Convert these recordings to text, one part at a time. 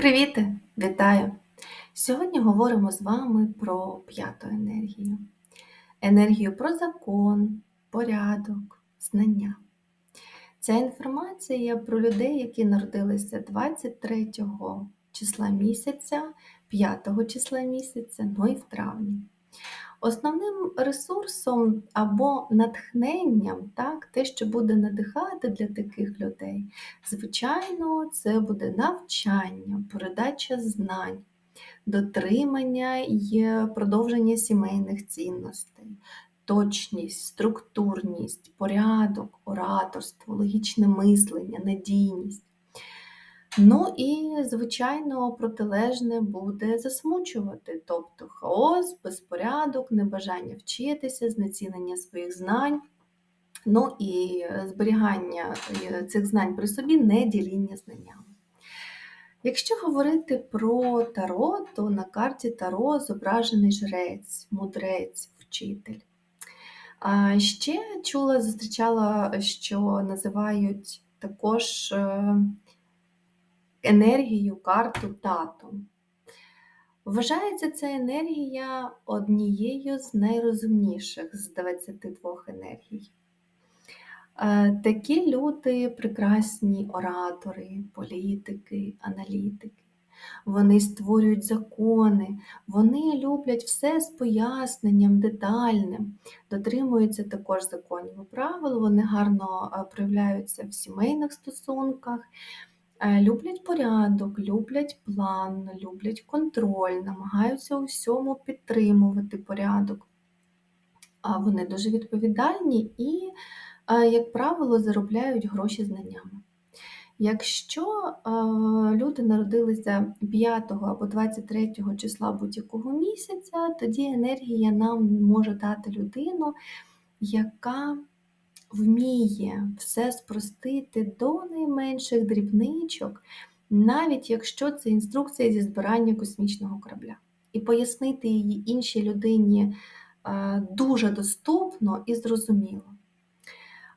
Привіт! Вітаю! Сьогодні говоримо з вами про п'яту енергію. Енергію про закон, порядок, знання. Ця інформація про людей, які народилися 23 числа місяця, 5 числа місяця, ну і в травні. Основним ресурсом або натхненням, так, те, що буде надихати для таких людей, звичайно, це буде навчання, передача знань, дотримання і продовження сімейних цінностей, точність, структурність, порядок, ораторство, логічне мислення, надійність. Ну і, звичайно, протилежне буде засмучувати, тобто хаос, безпорядок, небажання вчитися, знецінення своїх знань, ну і зберігання е, цих знань при собі, не діління знаннями. Якщо говорити про таро, то на карті таро зображений жрець, мудрець, вчитель. А ще чула, зустрічала, що називають також е, енергію, карту татом. Вважається ця енергія однією з найрозумніших з 22 енергій. Е, такі люди прекрасні оратори, політики, аналітики. Вони створюють закони, вони люблять все з поясненням детальним, дотримуються також законів і правил, вони гарно е, проявляються в сімейних стосунках, люблять порядок, люблять план, люблять контроль, намагаються у всьому підтримувати порядок. Вони дуже відповідальні і, е, як правило, заробляють гроші знаннями. Якщо е, люди народилися 5 або 23 числа будь-якого місяця, тоді енергія нам може дати людину, яка вміє все спростити до найменших дрібничок, навіть якщо це інструкція зі збирання космічного корабля. І пояснити її іншій людині е, дуже доступно і зрозуміло.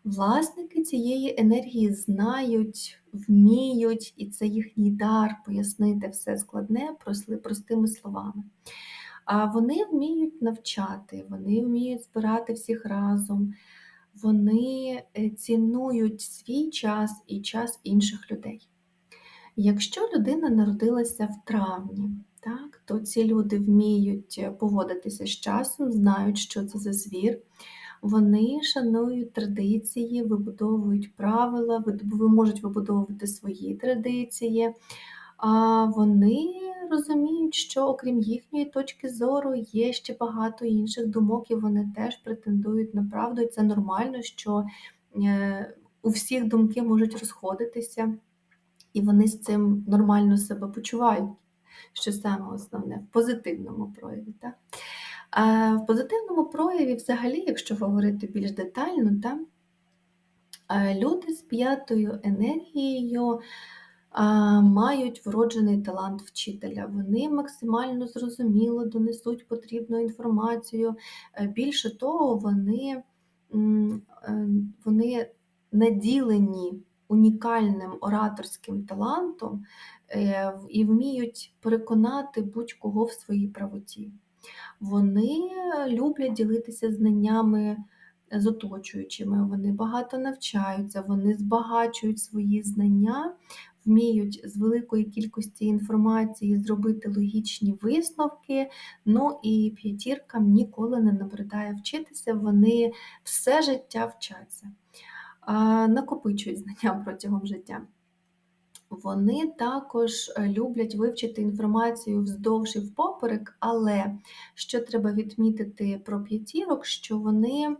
Власники цієї енергії знають, вміють, і це їхній дар пояснити все складне простими словами. А вони вміють навчати, вони вміють збирати всіх разом, вони е, цінують свій час і час інших людей. Якщо людина народилася в травні, так, то ці люди вміють е, поводитися з часом, знають, що це за звір. Вони шанують традиції, вибудовують правила, можуть вибудовувати свої традиції, а вони розуміють, що окрім їхньої точки зору є ще багато інших думок, і вони теж претендують на правду. І це нормально, що е, у всіх думки можуть розходитися, і вони з цим нормально себе почувають, що саме основне в позитивному прояві. Так? А в позитивному прояві, взагалі, якщо говорити більш детально, так, е, люди з п'ятою енергією мають вроджений талант вчителя. Вони максимально зрозуміло донесуть потрібну інформацію. Е, більше того, вони, е, вони наділені унікальним ораторським талантом е, і вміють переконати будь-кого в своїй правоті. Вони люблять ділитися знаннями з оточуючими, вони багато навчаються, вони збагачують свої знання вміють з великої кількості інформації зробити логічні висновки. Ну і п'ятіркам ніколи не набридає вчитися, вони все життя вчаться, накопичують знання протягом життя. Вони також е, люблять вивчити інформацію вздовж і впоперек, але що треба відмітити про п'ятірок, що вони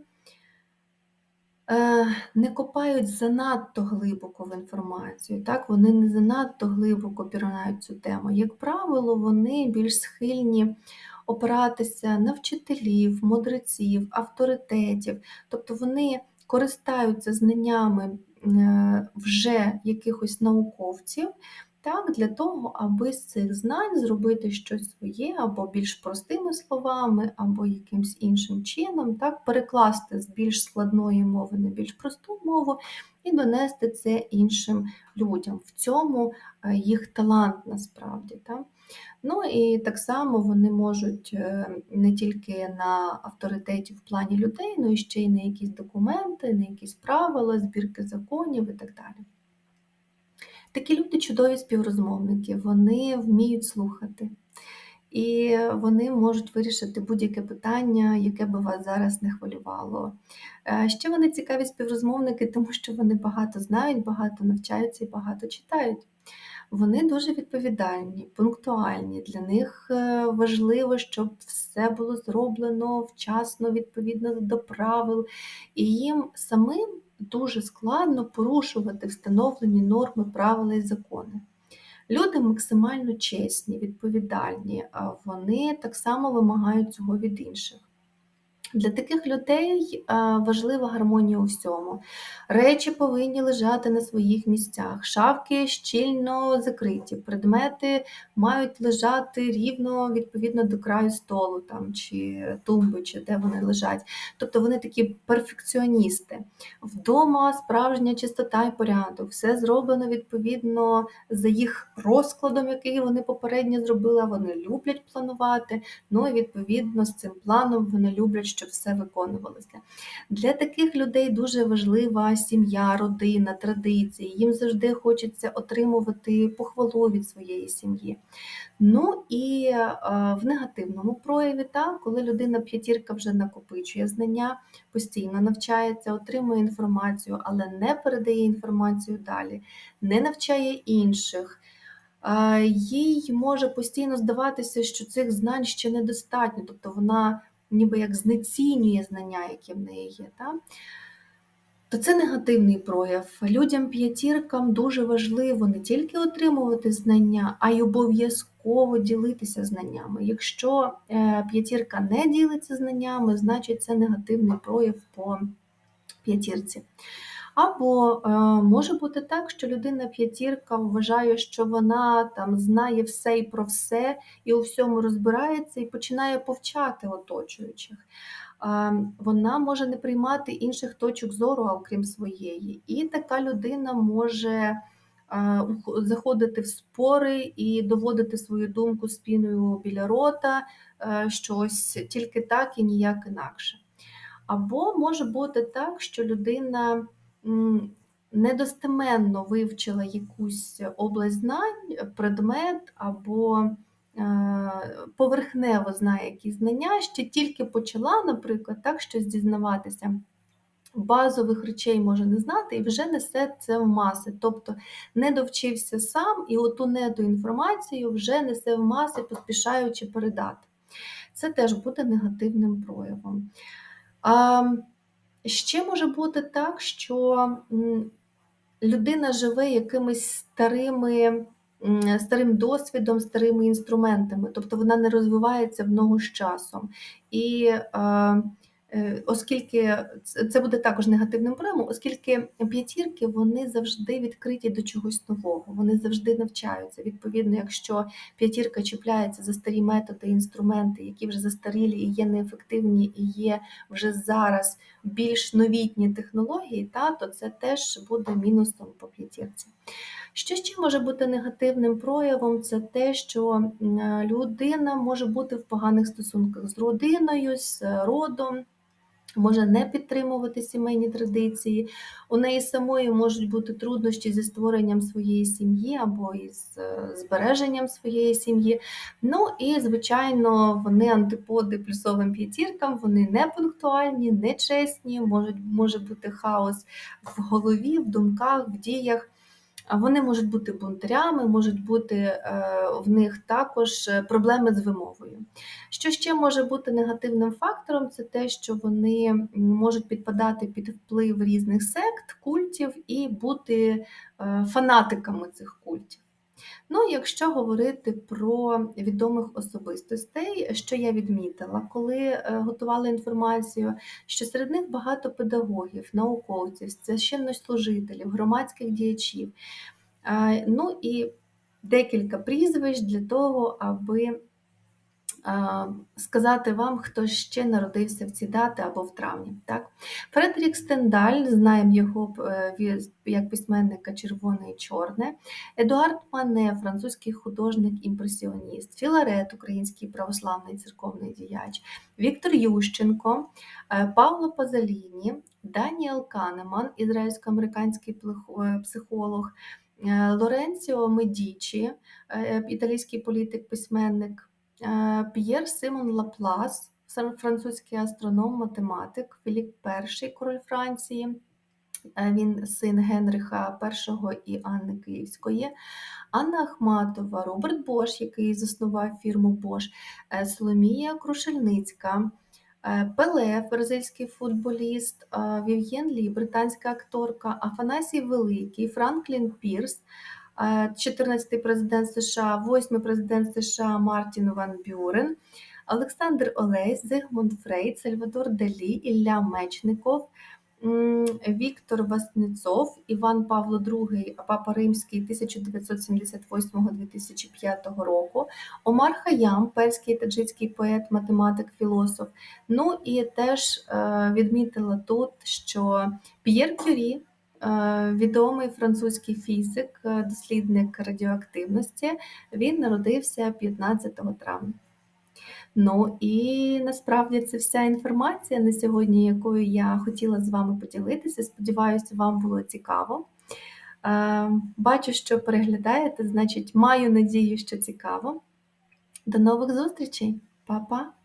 не копають занадто глибоко в інформацію, так? вони не занадто глибоко пірнають цю тему. Як правило, вони більш схильні опиратися на вчителів, мудреців, авторитетів, тобто вони користаються знаннями е, вже якихось науковців, так, для того, аби з цих знань зробити щось своє, або більш простими словами, або якимсь іншим чином, так, перекласти з більш складної мови на більш просту мову і донести це іншим людям. В цьому е, їх талант насправді. Так? Ну і так само вони можуть е, не тільки на авторитеті в плані людей, ну і ще й на якісь документи, на якісь правила, збірки законів і так далі. Такі люди чудові співрозмовники, вони вміють слухати. І вони можуть вирішити будь-яке питання, яке би вас зараз не хвилювало. Е, ще вони цікаві співрозмовники, тому що вони багато знають, багато навчаються і багато читають. Вони дуже відповідальні, пунктуальні. Для них е, важливо, щоб все було зроблено вчасно, відповідно до правил, і їм самим дуже складно порушувати встановлені норми, правила і закони. Люди максимально чесні, відповідальні, вони так само вимагають цього від інших. Для таких людей важлива гармонія у всьому. Речі повинні лежати на своїх місцях, шавки щільно закриті, предмети мають лежати рівно відповідно до краю столу там, чи тумби, чи де вони лежать. Тобто вони такі перфекціоністи. Вдома справжня чистота і порядок, все зроблено відповідно за їх розкладом, який вони попередньо зробили. Вони люблять планувати. Ну і відповідно з цим планом вони люблять, щоб все виконувалося. Для таких людей дуже важлива сім'я, родина, традиції. Їм завжди хочеться отримувати похвалу від своєї сім'ї. Ну і е, в негативному прояві, так, коли людина п'ятірка вже накопичує знання, постійно навчається, отримує інформацію, але не передає інформацію далі, не навчає інших. Їй може постійно здаватися, що цих знань ще недостатньо, тобто вона ніби як знецінює знання, які в неї є. Та? То це негативний прояв. Людям п'ятіркам дуже важливо не тільки отримувати знання, а й обов'язково ділитися знаннями. Якщо е, п'ятірка не ділиться знаннями, значить це негативний прояв по п'ятірці. Або е, може бути так, що людина п'ятірка вважає, що вона там знає все і про все, і у всьому розбирається, і починає повчати оточуючих. Е, вона може не приймати інших точок зору, окрім своєї. І така людина може е, заходити в спори і доводити свою думку спіною біля рота, щось тільки так і ніяк інакше. Або може бути так, що людина недостеменно вивчила якусь область знань, предмет, або е, поверхнево знає якісь знання, ще тільки почала, наприклад, так щось дізнаватися. Базових речей може не знати і вже несе це в маси. Тобто не довчився сам і оту недоінформацію вже несе в маси, поспішаючи передати. Це теж буде негативним проявом. Ще може бути так, що людина живе якимись старими, старим досвідом, старими інструментами, тобто вона не розвивається в ногу з часом. І Е, оскільки це буде також негативним проявом, оскільки п'ятірки вони завжди відкриті до чогось нового, вони завжди навчаються. Відповідно, якщо п'ятірка чіпляється за старі методи, інструменти, які вже застарілі і є неефективні, і є вже зараз більш новітні технології, та, то це теж буде мінусом по п'ятірці. Що ще може бути негативним проявом, це те, що людина може бути в поганих стосунках з родиною, з родом може не підтримувати сімейні традиції. У неї самої можуть бути труднощі зі створенням своєї сім'ї або із е, збереженням своєї сім'ї. Ну і, звичайно, вони антиподи плюсовим п'ятіркам, вони не пунктуальні, не чесні, можуть, може бути хаос в голові, в думках, в діях. Вони можуть бути бунтарями, можуть бути е, в них також е, проблеми з вимовою. Що ще може бути негативним фактором, це те, що вони можуть підпадати під вплив різних сект, культів і бути е, фанатиками цих культів. Ну, якщо говорити про відомих особистостей, що я відмітила, коли готувала інформацію, що серед них багато педагогів, науковців, священнослужителів, громадських діячів. Ну і декілька прізвищ для того, аби сказати вам, хто ще народився в ці дати або в травні. Так? Фредерік Стендаль, знаємо його е, як письменника Червоне і Чорне, Едуард Мане, французький художник-імпресіоніст, Філарет, український православний церковний діяч, Віктор Ющенко, е, Павло Пазаліні, Даніел Канеман, ізраїльсько-американський е, психолог, Лоренціо Медічі, італійський політик-письменник, е, П'єр Симон Лаплас, сан- французький астроном, математик, Філіп І, король Франції. Е, Він син Генриха І і Анни Київської, Анна Ахматова, Роберт Бош, який заснував фірму Бош, е, Соломія Крушельницька, Пеле, бразильський футболіст, Вів'єн Лі, британська акторка, Афанасій Великий, Франклін Пірс, 14-й президент США, 8-й президент США Мартін Ван Бюрен, Олександр Олесь, Зигмунд Фрейд, Сальвадор Далі, Ілля Мечников, Віктор Васнецов, Іван Павло II, Папа Римський 1978-2005 року, Омар Хаям, перський таджикський поет, математик, філософ. Ну і теж е, відмітила тут, що П'єр Кюрі, е, відомий французький фізик, е, дослідник радіоактивності, він народився 15 травня. Ну і насправді це вся інформація на сьогодні, якою я хотіла з вами поділитися. Сподіваюся, вам було цікаво. Е, Бачу, що переглядаєте, значить, маю надію, що цікаво. До нових зустрічей, Па-па!